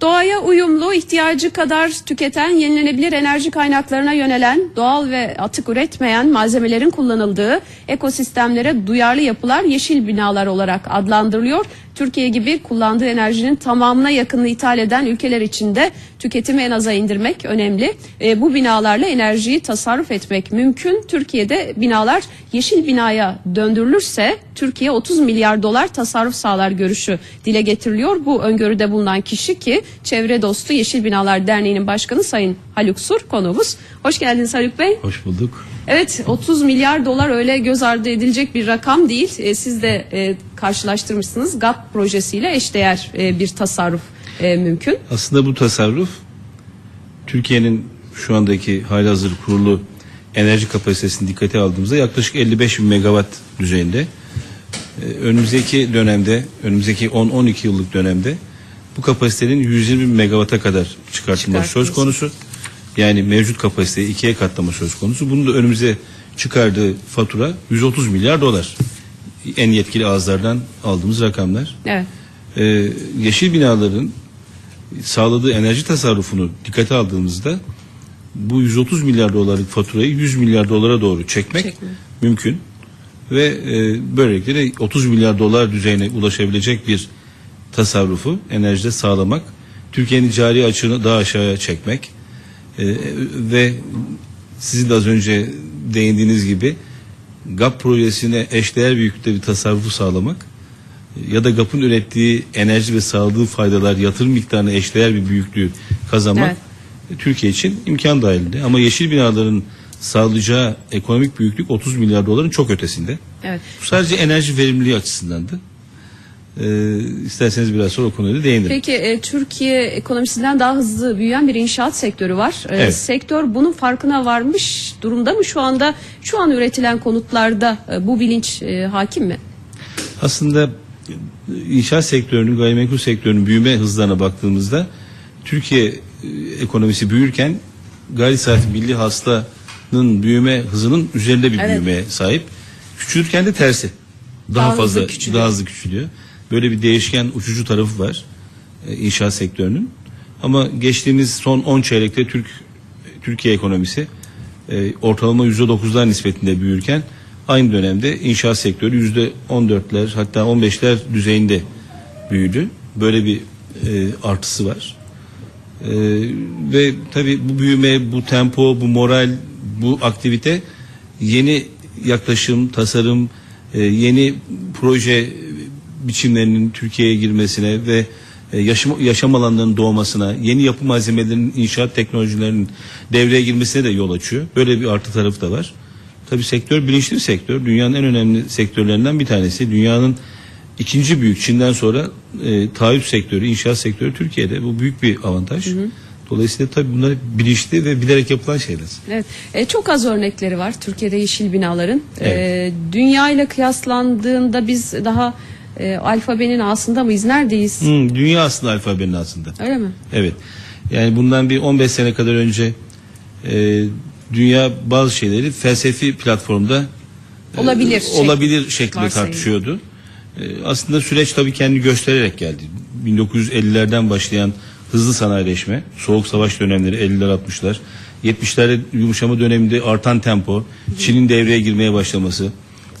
Doğaya uyumlu, ihtiyacı kadar tüketen, yenilenebilir enerji kaynaklarına yönelen, doğal ve atık üretmeyen malzemelerin kullanıldığı ekosistemlere duyarlı yapılar yeşil binalar olarak adlandırılıyor. Türkiye gibi kullandığı enerjinin tamamına yakınını ithal eden ülkeler için de tüketimi en aza indirmek önemli. E, bu binalarla enerjiyi tasarruf etmek mümkün. Türkiye'de binalar yeşil binaya döndürülürse Türkiye 30 milyar dolar tasarruf sağlar görüşü dile getiriliyor. Bu öngörüde bulunan kişi ki Çevre Dostu Yeşil Binalar Derneği'nin başkanı Sayın Haluk Sur konuğumuz. Hoş geldiniz Haluk Bey. Hoş bulduk. Evet 30 milyar dolar öyle göz ardı edilecek bir rakam değil. E, siz de e, karşılaştırmışsınız. GAP projesiyle eşdeğer e, bir tasarruf e, mümkün. Aslında bu tasarruf Türkiye'nin şu andaki halihazır kurulu enerji kapasitesini dikkate aldığımızda yaklaşık 55 bin megawatt düzeyinde. Ee, önümüzdeki dönemde, önümüzdeki 10-12 yıllık dönemde bu kapasitenin 120 bin megawatt'a kadar çıkartılması söz konusu. Yani mevcut kapasiteyi ikiye katlama söz konusu. Bunun da önümüze çıkardığı fatura 130 milyar dolar. En yetkili ağızlardan aldığımız rakamlar. Evet. Ee, yeşil binaların sağladığı enerji tasarrufunu dikkate aldığımızda bu 130 milyar dolarlık faturayı 100 milyar dolara doğru çekmek Çekme. mümkün ve e, böylelikle de 30 milyar dolar düzeyine ulaşabilecek bir tasarrufu enerjide sağlamak, Türkiye'nin cari açığını daha aşağıya çekmek e, ve sizin de az önce değindiğiniz gibi GAP projesine eşdeğer büyüklükte bir tasarrufu sağlamak ya da GAP'ın ürettiği enerji ve sağladığı faydalar yatırım miktarına eşdeğer bir büyüklüğü kazanmak Evet. Türkiye için imkan dahilinde. Ama yeşil binaların sağlayacağı ekonomik büyüklük 30 milyar doların çok ötesinde. Evet. Bu sadece enerji verimliliği açısındandı. Ee, isterseniz biraz sonra o konuya da değinirim. Peki e, Türkiye ekonomisinden daha hızlı büyüyen bir inşaat sektörü var. E, Evet. Sektör bunun farkına varmış durumda mı şu anda? Şu an üretilen konutlarda e, bu bilinç e, hakim mi? Aslında inşaat sektörünün, gayrimenkul sektörünün büyüme hızlarına baktığımızda Türkiye e, ekonomisi büyürken gayri safi milli hasılanın büyüme hızının üzerinde bir Evet. büyümeye sahip. Küçülürken de tersi. Daha, Daha hızlı fazla küçülüyor. daha hızlı küçülüyor. Böyle bir değişken uçucu tarafı var e, inşaat sektörünün. Ama geçtiğimiz son 10 çeyrekte Türk Türkiye ekonomisi e, ortalama %9'lar nispetinde büyürken aynı dönemde inşaat sektörü %14'ler hatta 15'ler düzeyinde büyüdü. Böyle bir e, artısı var. E, ve tabii bu büyüme, bu tempo, bu moral, bu aktivite yeni yaklaşım, tasarım, e, yeni proje biçimlerinin Türkiye'ye girmesine ve e, yaşam, yaşam alanlarının doğmasına, yeni yapı malzemelerinin, inşaat teknolojilerinin devreye girmesine de yol açıyor. Böyle bir artı tarafı da var. Tabii sektör bilinçli bir sektör. Dünyanın en önemli sektörlerinden bir tanesi. Dünyanın ikinci büyük Çin'den sonra e, taahhüt sektörü, inşaat sektörü Türkiye'de. Bu büyük bir avantaj. Dolayısıyla tabii bunlar bilinçli ve bilerek yapılan şeyler. Evet. E, çok az örnekleri var Türkiye'de yeşil binaların. Evet. E, dünya ile kıyaslandığında biz daha e, alfabenin aslında mıyız? Neredeyiz? Hmm, dünya aslında alfabenin aslında. Öyle mi? Evet. Yani bundan bir 15 sene kadar önce e, dünya bazı şeyleri felsefi platformda e, Olabilir şek- olabilir şeklinde varsayım. tartışıyordu. E, aslında süreç tabii kendi göstererek geldi. 1950'lerden başlayan hızlı sanayileşme, soğuk savaş dönemleri 50'ler 60'lar, 70'lerde yumuşama döneminde artan tempo, Çin'in devreye girmeye başlaması,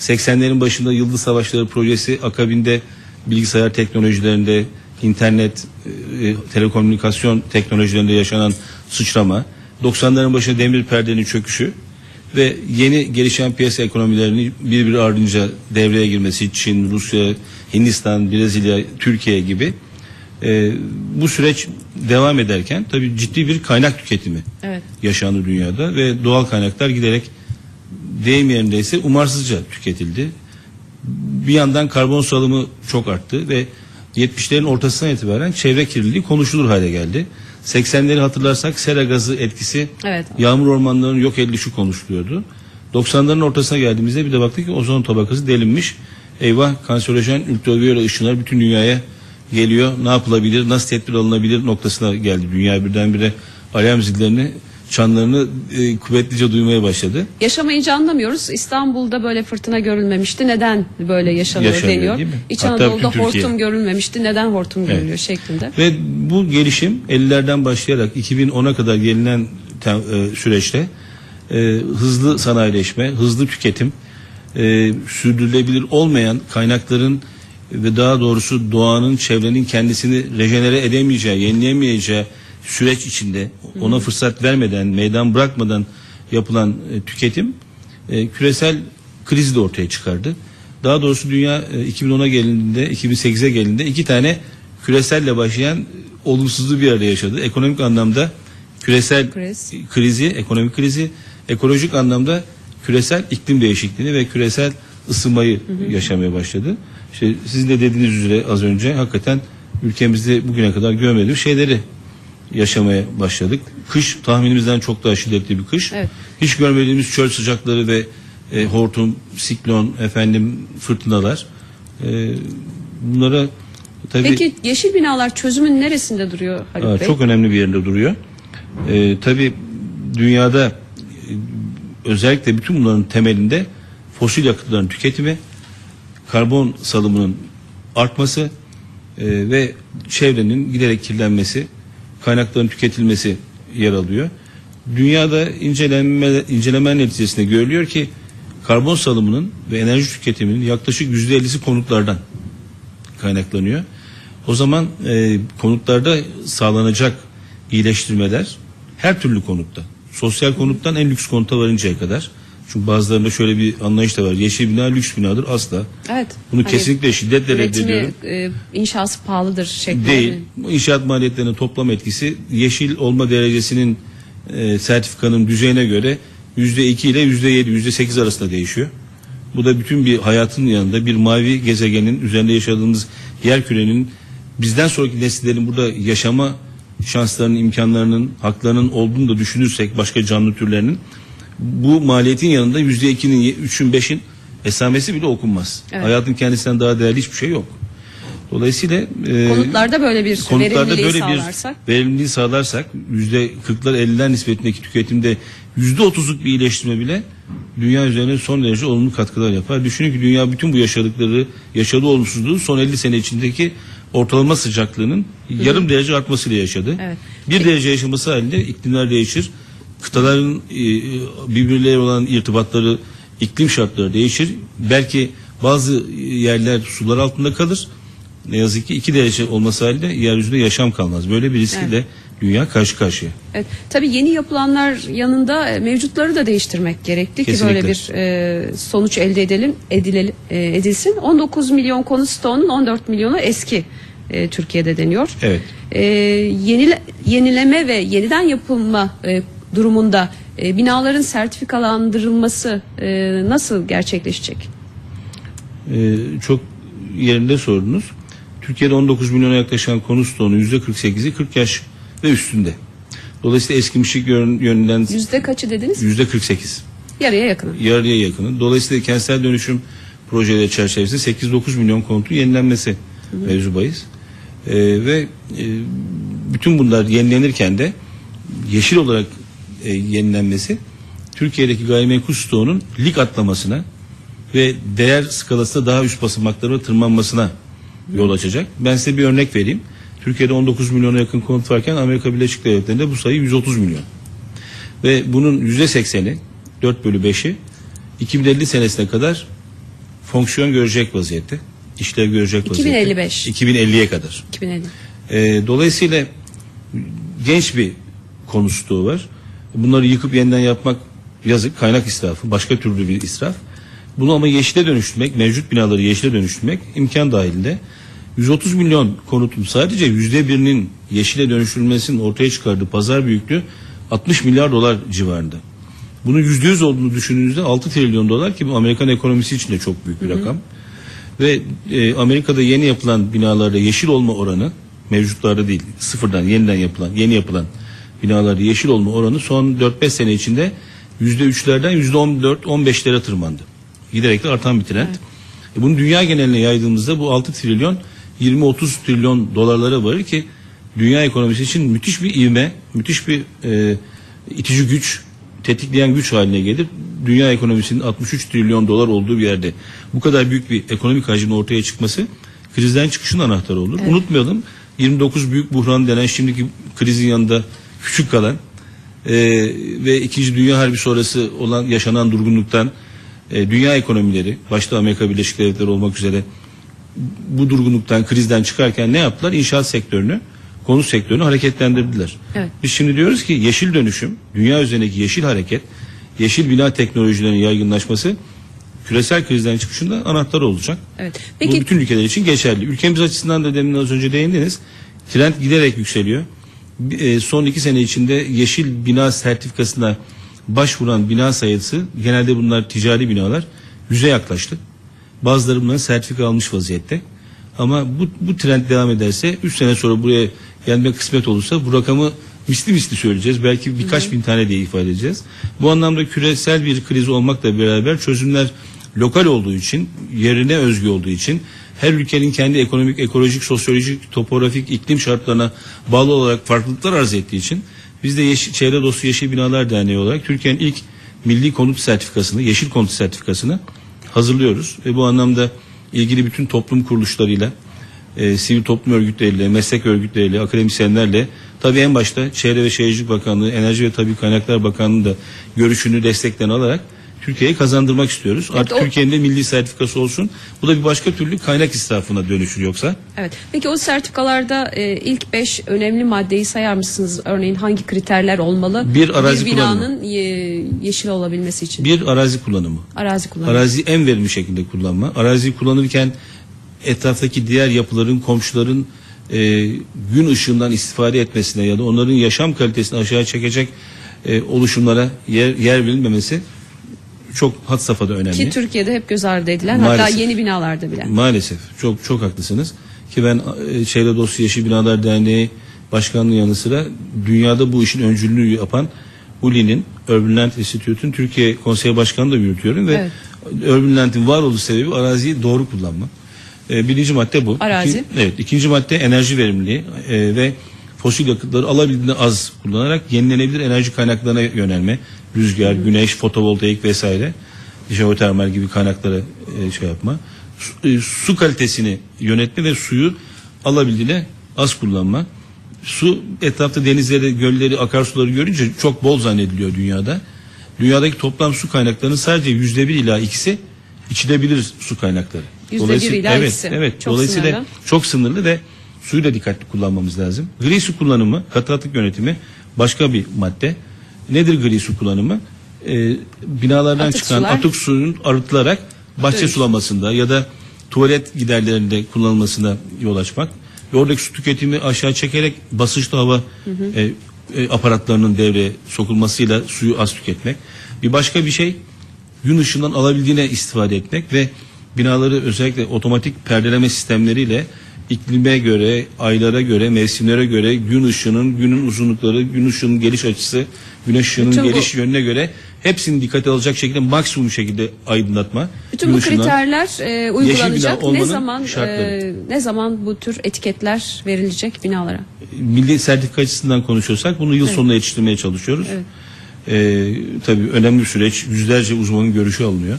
80'lerin başında Yıldız Savaşları projesi akabinde bilgisayar teknolojilerinde, internet, e, telekomünikasyon teknolojilerinde yaşanan sıçrama, 90'ların başında demir perdenin çöküşü ve yeni gelişen piyasa ekonomilerinin birbiri ardınca devreye girmesi Çin, Rusya, Hindistan, Brezilya, Türkiye gibi e, bu süreç devam ederken tabii ciddi bir kaynak tüketimi Evet. yaşandı dünyada ve doğal kaynaklar giderek deyim yerindeyse umarsızca tüketildi. Bir yandan karbon salımı çok arttı ve 70'lerin ortasından itibaren çevre kirliliği konuşulur hale geldi. 80'leri hatırlarsak sera gazı etkisi Evet. yağmur ormanlarının yok edilişi konuşuluyordu. 90'ların ortasına geldiğimizde bir de baktık ki ozon tabakası delinmiş. Eyvah kanserojen ultraviyole ışınlar bütün dünyaya geliyor. Ne yapılabilir, nasıl tedbir alınabilir noktasına geldi. Dünya birdenbire alarm zillerini çanlarını e, kuvvetlice duymaya başladı. Yaşamayınca anlamıyoruz. İstanbul'da böyle fırtına görülmemişti. Neden böyle yaşanıyor Yaşanıyor, deniyor. değil mi? İç Hatta Anadolu'da bütün Türkiye. hortum görülmemişti. Neden hortum görülüyor şeklinde. Ve bu gelişim 50'lerden başlayarak 2010'a kadar gelinen tem- e, süreçte e, hızlı sanayileşme, hızlı tüketim, e, sürdürülebilir olmayan kaynakların ve daha doğrusu doğanın, çevrenin kendisini rejenere edemeyeceği, yenileyemeyeceği süreç içinde ona fırsat vermeden, meydan bırakmadan yapılan e, tüketim e, küresel krizi de ortaya çıkardı. Daha doğrusu dünya e, 2010'a gelindiğinde, 2008'e gelindiğinde iki tane küreselle başlayan e, olumsuzluğu bir arada yaşadı. Ekonomik anlamda küresel Kriz. krizi, ekonomik krizi, ekolojik anlamda küresel iklim değişikliğini ve küresel ısınmayı yaşamaya başladı. İşte sizin de dediğiniz üzere az önce hakikaten ülkemizde bugüne kadar görmediğimiz şeyleri yaşamaya başladık. Kış tahminimizden çok daha şiddetli bir kış. Evet. Hiç görmediğimiz çöl sıcakları ve e, hortum, siklon, efendim fırtınalar. E, bunlara tabii Peki yeşil binalar çözümün neresinde duruyor Haluk Aa, Bey? Çok önemli bir yerinde duruyor. Ee, tabii dünyada e, özellikle bütün bunların temelinde fosil yakıtların tüketimi, karbon salımının artması e, ve çevrenin giderek kirlenmesi, kaynakların tüketilmesi yer alıyor. Dünyada inceleme, inceleme neticesinde görülüyor ki karbon salımının ve enerji tüketiminin yaklaşık %50'si konutlardan kaynaklanıyor. O zaman e, konutlarda sağlanacak iyileştirmeler her türlü konutta. Sosyal konuttan en lüks konuta varıncaya kadar. Çünkü bazılarında şöyle bir anlayış da var. Yeşil bina lüks binadır asla. Evet. Bunu Hani kesinlikle şiddetle üretimi, reddediyorum. e, inşası pahalıdır şeklinde. Değil. Bu inşaat maliyetlerinin toplam etkisi yeşil olma derecesinin e, sertifikanın düzeyine göre yüzde iki ile yüzde yedi, yüzde sekiz arasında değişiyor. Bu da bütün bir hayatın yanında bir mavi gezegenin üzerinde yaşadığımız yer kürenin bizden sonraki nesillerin burada yaşama şanslarının, imkanlarının, haklarının olduğunu da düşünürsek başka canlı türlerinin bu maliyetin yanında yüzde ikinin, üçün, beşin esamesi bile okunmaz. Evet. Hayatın kendisinden daha değerli hiçbir şey yok. Dolayısıyla e, Konutlarda böyle bir konutlarda verimliliği böyle sağlarsak. bir verimliliği sağlarsak yüzde 40'lar 50'ler nispetindeki tüketimde yüzde 30'luk bir iyileştirme bile dünya üzerine son derece olumlu katkılar yapar. Düşünün ki dünya bütün bu yaşadıkları yaşadığı olumsuzluğu son 50 sene içindeki ortalama sıcaklığının yarım derece artmasıyla yaşadı. Evet. Bir derece yaşaması halinde iklimler değişir. Kıtaların e, birbirleriyle olan irtibatları, iklim şartları değişir. Belki bazı yerler sular altında kalır. Ne yazık ki iki derece olması halinde yeryüzünde yaşam kalmaz. Böyle bir riskle Evet. dünya karşı karşıya. Evet. Tabii yeni yapılanlar yanında e, mevcutları da değiştirmek gerekli ki Kesinlikle. böyle bir e, sonuç elde edelim, edilelim, e, edilsin. 19 milyon konut stoğunun 14 milyonu eski e, Türkiye'de deniyor. Evet. E, yenile, yenileme ve yeniden yapılma e, durumunda e, binaların sertifikalandırılması e, nasıl gerçekleşecek? Ee, çok yerinde sordunuz. Türkiye'de 19 milyona yaklaşan konut stoğunun %48'i 40 yaş ve üstünde. Dolayısıyla eskimişlik yön- yönünden Yüzde kaçı dediniz? %48. Yarıya yakın. yarıya yakını. Dolayısıyla kentsel dönüşüm projeleri çerçevesinde 8-9 milyon konutun yenilenmesi mevzu bahis. Ee, ve e, bütün bunlar yenilenirken de yeşil olarak e, yenilenmesi Türkiye'deki gayrimenkul stoğunun lig atlamasına ve değer skalasında daha üst basamaklara tırmanmasına yol açacak. Ben size bir örnek vereyim. Türkiye'de 19 milyona yakın konut varken Amerika Birleşik Devletleri'nde bu sayı 130 milyon. Ve bunun %80'i 4 bölü 5'i 2050 senesine kadar fonksiyon görecek vaziyette. işlev görecek vaziyette. 2055. 2050'ye kadar. 2050. Ee, dolayısıyla genç bir konu stoğu var. Bunları yıkıp yeniden yapmak yazık, kaynak israfı, başka türlü bir israf. Bunu ama yeşile dönüştürmek, mevcut binaları yeşile dönüştürmek imkan dahilinde. 130 milyon konutun sadece yüzde birinin yeşile dönüştürülmesinin ortaya çıkardığı pazar büyüklüğü 60 milyar dolar civarında. Bunun yüzde yüz olduğunu düşündüğünüzde 6 trilyon dolar ki bu Amerikan ekonomisi için de çok büyük bir rakam. Ve e, Amerika'da yeni yapılan binalarda yeşil olma oranı mevcutlarda değil sıfırdan yeniden yapılan yeni yapılan binalarda yeşil olma oranı son 4-5 sene içinde %3'lerden %14-15'lere tırmandı. Giderek de artan bir trend. E, bunu dünya geneline yaydığımızda bu 6 trilyon 20-30 trilyon dolarlara varır ki dünya ekonomisi için müthiş bir ivme, müthiş bir e, itici güç, tetikleyen güç haline gelir. Dünya ekonomisinin 63 trilyon dolar olduğu bir yerde bu kadar büyük bir ekonomik hacmin ortaya çıkması krizden çıkışın anahtarı olur. Unutmayalım 29 büyük buhran denen şimdiki krizin yanında küçük kalan e, ve 2. Dünya Harbi sonrası olan yaşanan durgunluktan e, dünya ekonomileri başta Amerika Birleşik Devletleri olmak üzere bu durgunluktan krizden çıkarken ne yaptılar? İnşaat sektörünü konut sektörünü hareketlendirdiler. Evet. Biz şimdi diyoruz ki yeşil dönüşüm, dünya üzerindeki yeşil hareket, yeşil bina teknolojilerinin yaygınlaşması küresel krizden çıkışında anahtar olacak. Evet. Bu Peki bütün ülkeler için geçerli. Ülkemiz açısından da demin az önce değindiniz. Trend giderek yükseliyor. E, Son iki sene içinde yeşil bina sertifikasına başvuran bina sayısı genelde bunlar ticari binalar yüze yaklaştı. Bazıları bunların sertifika almış vaziyette. Ama bu, bu trend devam ederse 3 sene sonra buraya gelmek kısmet olursa bu rakamı misli misli söyleyeceğiz. Belki birkaç bin tane diye ifade edeceğiz. Bu anlamda küresel bir kriz olmakla beraber çözümler lokal olduğu için, yerine özgü olduğu için her ülkenin kendi ekonomik, ekolojik, sosyolojik, topografik, iklim şartlarına bağlı olarak farklılıklar arz ettiği için biz de Yeşil, Çevre Dostu Yeşil Binalar Derneği olarak Türkiye'nin ilk milli konut sertifikasını, yeşil konut sertifikasını hazırlıyoruz. Ve bu anlamda ilgili bütün toplum kuruluşlarıyla, e, sivil toplum örgütleriyle, meslek örgütleriyle, akademisyenlerle tabii en başta Çevre ve Şehircilik Bakanlığı, Enerji ve Tabii Kaynaklar Bakanlığı da görüşünü destekten alarak Türkiye'ye kazandırmak istiyoruz. Artık o- Türkiye'nin de milli sertifikası olsun. Bu da bir başka türlü kaynak israfına dönüşür yoksa. Evet. Peki o sertifikalarda e, ilk 5 önemli maddeyi sayar mısınız? Örneğin hangi kriterler olmalı? Bir, arazi binanın e, yeşil olabilmesi için. Bir arazi kullanımı. arazi kullanımı. Araziyi en verimli şekilde kullanma. Araziyi kullanırken etraftaki diğer yapıların, komşuların e, gün ışığından istifade etmesine ya da onların yaşam kalitesini aşağı çekecek e, oluşumlara yer, yer verilmemesi çok had safhada önemli. Ki Türkiye'de hep göz ardı edilen hatta Maalesef. yeni binalarda bile. Maalesef çok çok haklısınız ki ben e, Çevre Dostu Yeşil Binalar Derneği başkanlığı yanı sıra dünyada bu işin öncülüğünü yapan ULI'nin Urban Land Institute'ün Türkiye Konseyi Başkanı da yürütüyorum ve Evet. Urban Land'in varoluş sebebi araziyi doğru kullanma. E, birinci madde bu. Arazi. İki- evet. ikinci madde enerji verimliliği e, ve fosil yakıtları alabildiğine az kullanarak yenilenebilir enerji kaynaklarına yönelme. Rüzgar, güneş, fotovoltaik vesaire. Jeotermal gibi kaynaklara e, şey yapma. Su, e, su kalitesini yönetme ve suyu alabildiğine az kullanma. Su etrafta denizleri, gölleri, akarsuları görünce çok bol zannediliyor dünyada. Dünyadaki toplam su kaynaklarının sadece yüzde bir ila ikisi içilebilir su kaynakları. Yüzde bir ila evet, ikisi. Evet. Çok Dolayısıyla sınırlı. çok sınırlı ve suyu da dikkatli kullanmamız lazım. Gri su kullanımı, katı atık yönetimi başka bir madde. Nedir gri su kullanımı? Ee, binalardan Atık çıkan sular. atık suyun arıtılarak bahçe Dönüş. sulamasında ya da tuvalet giderlerinde kullanılmasına yol açmak. Ve oradaki su tüketimi aşağı çekerek basınçlı hava e, e, aparatlarının devreye sokulmasıyla suyu az tüketmek. Bir başka bir şey gün ışığından alabildiğine istifade etmek ve binaları özellikle otomatik perdeleme sistemleriyle iklime göre, aylara göre, mevsimlere göre gün ışığının, günün uzunlukları, gün ışığının geliş açısı, güneş ışığının Bütün bu- geliş yönüne göre hepsini dikkate alacak şekilde maksimum şekilde aydınlatma. Bütün gün bu ışığından- kriterler e, uygulanacak. bina Ne olmanın zaman şartları. e, ne zaman bu tür etiketler verilecek binalara? milli sertifika açısından konuşuyorsak bunu yıl sonuna yetiştirmeye çalışıyoruz. Evet. Ee, tabii önemli bir süreç. Yüzlerce uzmanın görüşü alınıyor.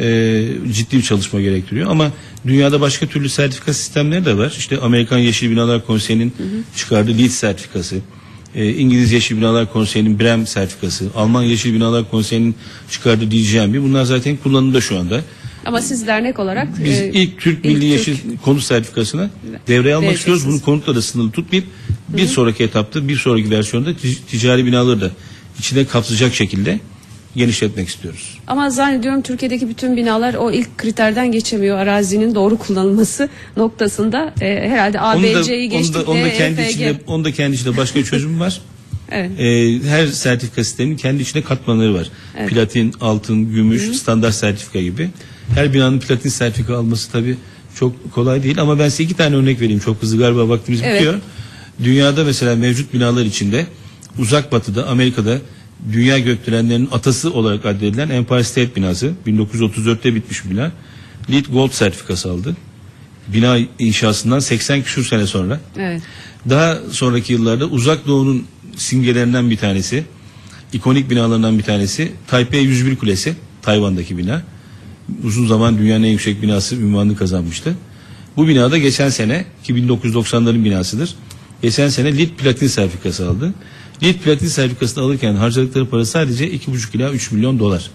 Ee, ciddi bir çalışma gerektiriyor ama dünyada başka türlü sertifika sistemleri de var. İşte Amerikan Yeşil Binalar Konseyi'nin çıkardığı LEED sertifikası, e, İngiliz Yeşil Binalar Konseyi'nin BREM sertifikası, Alman Yeşil Binalar Konseyi'nin çıkardığı DGNB bunlar zaten kullanımda şu anda. Ama siz dernek olarak Biz e, ilk Türk ilk Milli Türk- Yeşil Konut Sertifikası'nı devreye almak istiyoruz. Bunu konutla da sınırlı tutmayıp bir sonraki etapta bir sonraki versiyonda tic- ticari binaları da içine kapsayacak şekilde genişletmek istiyoruz. Ama zannediyorum Türkiye'deki bütün binalar o ilk kriterden geçemiyor. Arazinin doğru kullanılması noktasında e, herhalde ABC'yi geçtik da, onun da de kendi EFG. içinde, onun da kendi içinde başka bir çözüm var. Evet. Ee, her sertifika sisteminin kendi içinde katmanları var. Platin, altın, gümüş, standart sertifika gibi. Her binanın platin sertifika alması tabii çok kolay değil ama ben size iki tane örnek vereyim. Çok hızlı galiba vaktimiz Evet. bitiyor. Dünyada mesela mevcut binalar içinde uzak batıda Amerika'da dünya gökdelenlerinin atası olarak addedilen Empire State binası 1934'te bitmiş bir bina. LEED Gold sertifikası aldı. Bina inşasından 80 küsur sene sonra. Evet. Daha sonraki yıllarda uzak doğunun simgelerinden bir tanesi ikonik binalarından bir tanesi Taipei 101 Kulesi, Tayvan'daki bina. Uzun zaman dünyanın en yüksek binası ünvanını kazanmıştı. Bu binada geçen sene ki 1990'ların binasıdır. Geçen sene LEED platin sertifikası aldı. LEED platin sertifikasını alırken harcadıkları para sadece 2,5 ila 3 milyon dolar.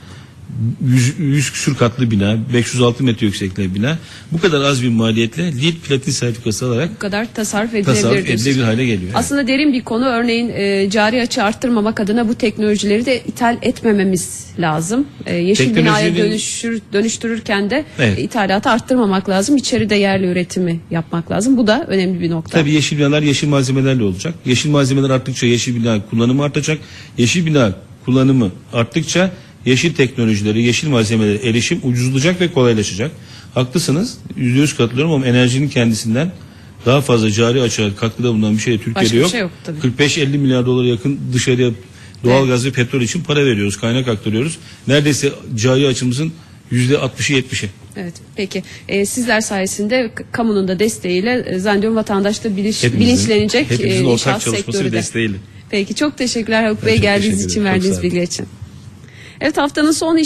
100, 100 küsür katlı bina, 506 metre yüksekliğe bina. Bu kadar az bir maliyetle LEED platin sertifikası alarak Bu kadar tasarruf edilebilir. tasarruf edilebilir hale geliyor. Aslında derin bir konu. Örneğin e, cari açı arttırmamak adına bu teknolojileri de ithal etmememiz lazım. E, yeşil binaya dönüşür, dönüştürürken de Evet. e, ithalatı arttırmamak lazım. İçeride yerli üretimi yapmak lazım. Bu da önemli bir nokta. Tabii yeşil binalar yeşil malzemelerle olacak. Yeşil malzemeler arttıkça yeşil bina kullanımı artacak. Yeşil bina kullanımı arttıkça yeşil teknolojileri, yeşil malzemelere erişim ucuzlayacak ve kolaylaşacak. Haklısınız. Yüzde yüz katılıyorum ama enerjinin kendisinden daha fazla cari açığa katkıda bulunan bir şey Türkiye'de Başka yok. şey yok tabii. 45-50 milyar dolara yakın dışarıya doğal gaz ve petrol için para veriyoruz, kaynak aktarıyoruz. Neredeyse cari açımızın yüzde 60'ı 70'i. Evet peki E, sizler sayesinde k- kamunun da desteğiyle e, zannediyorum vatandaş da bilinç, Hepimizin- bilinçlenecek hepimizin e, ortak inşaat çalışması ve sektörü de. desteğiyle. Peki çok teşekkürler Haluk Bey çok geldiğiniz teşekkür için ederim. Çok verdiğiniz olun. bilgiler için. Evet haftanın son iş